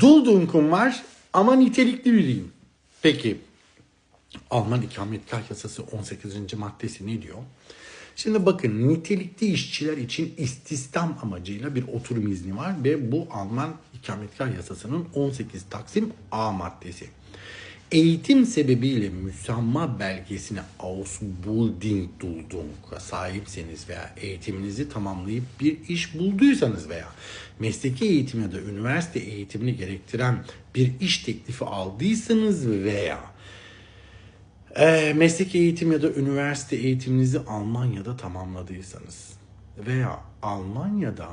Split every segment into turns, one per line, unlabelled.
Dul dunkum var ama nitelikli biriyim. Peki Alman ikametgah yasası 18. maddesi ne diyor? Şimdi bakın nitelikli işçiler için istihdam amacıyla bir oturum izni var ve bu Alman ikametgah yasasının 18 Taksim A maddesi. Eğitim sebebiyle müsamma belgesine Ausbildungsduldunk'a sahipseniz veya eğitiminizi tamamlayıp bir iş bulduysanız veya mesleki eğitim ya da üniversite eğitimini gerektiren bir iş teklifi aldıysanız veya e, meslek eğitim ya da üniversite eğitiminizi Almanya'da tamamladıysanız veya Almanya'da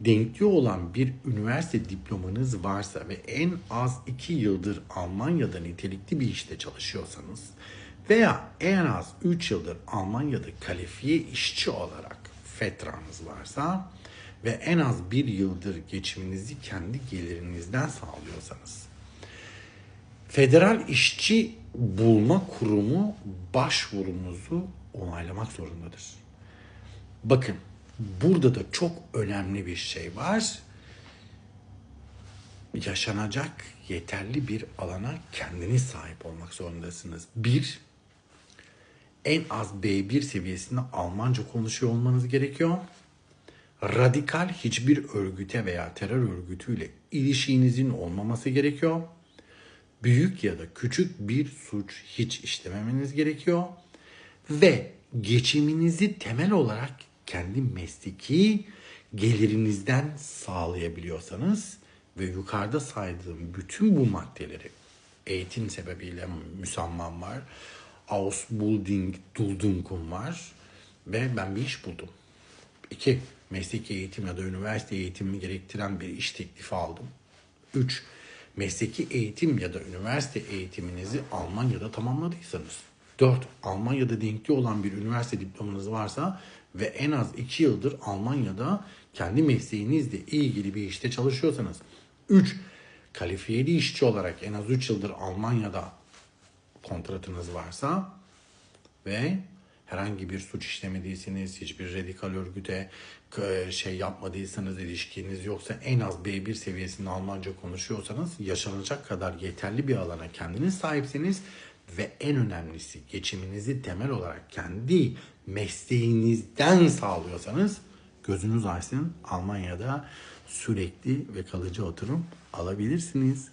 denkli olan bir üniversite diplomanız varsa ve en az 2 yıldır Almanya'da nitelikli bir işte çalışıyorsanız veya en az 3 yıldır Almanya'da kalifiye işçi olarak fetranız varsa ve en az bir yıldır geçiminizi kendi gelirinizden sağlıyorsanız Federal İşçi Bulma Kurumu başvurunuzu onaylamak zorundadır. Bakın burada da çok önemli bir şey var. Yaşanacak yeterli bir alana kendiniz sahip olmak zorundasınız. Bir, en az B1 seviyesinde Almanca konuşuyor olmanız gerekiyor. Radikal hiçbir örgüte veya terör örgütüyle ilişkinizin olmaması gerekiyor büyük ya da küçük bir suç hiç işlememeniz gerekiyor. Ve geçiminizi temel olarak kendi mesleki gelirinizden sağlayabiliyorsanız ve yukarıda saydığım bütün bu maddeleri eğitim sebebiyle müsamman var. Ausbildung, Duldungum var ve ben bir iş buldum. İki, mesleki eğitim ya da üniversite eğitimini gerektiren bir iş teklifi aldım. Üç, mesleki eğitim ya da üniversite eğitiminizi Almanya'da tamamladıysanız. 4. Almanya'da denkli olan bir üniversite diplomanız varsa ve en az 2 yıldır Almanya'da kendi mesleğinizle ilgili bir işte çalışıyorsanız. 3. Kalifiyeli işçi olarak en az 3 yıldır Almanya'da kontratınız varsa ve herhangi bir suç işlemediyseniz, hiçbir radikal örgüte e, şey yapmadıysanız, ilişkiniz yoksa en az B1 seviyesinde Almanca konuşuyorsanız yaşanacak kadar yeterli bir alana kendiniz sahipseniz ve en önemlisi geçiminizi temel olarak kendi mesleğinizden sağlıyorsanız gözünüz açsın Almanya'da sürekli ve kalıcı oturum alabilirsiniz.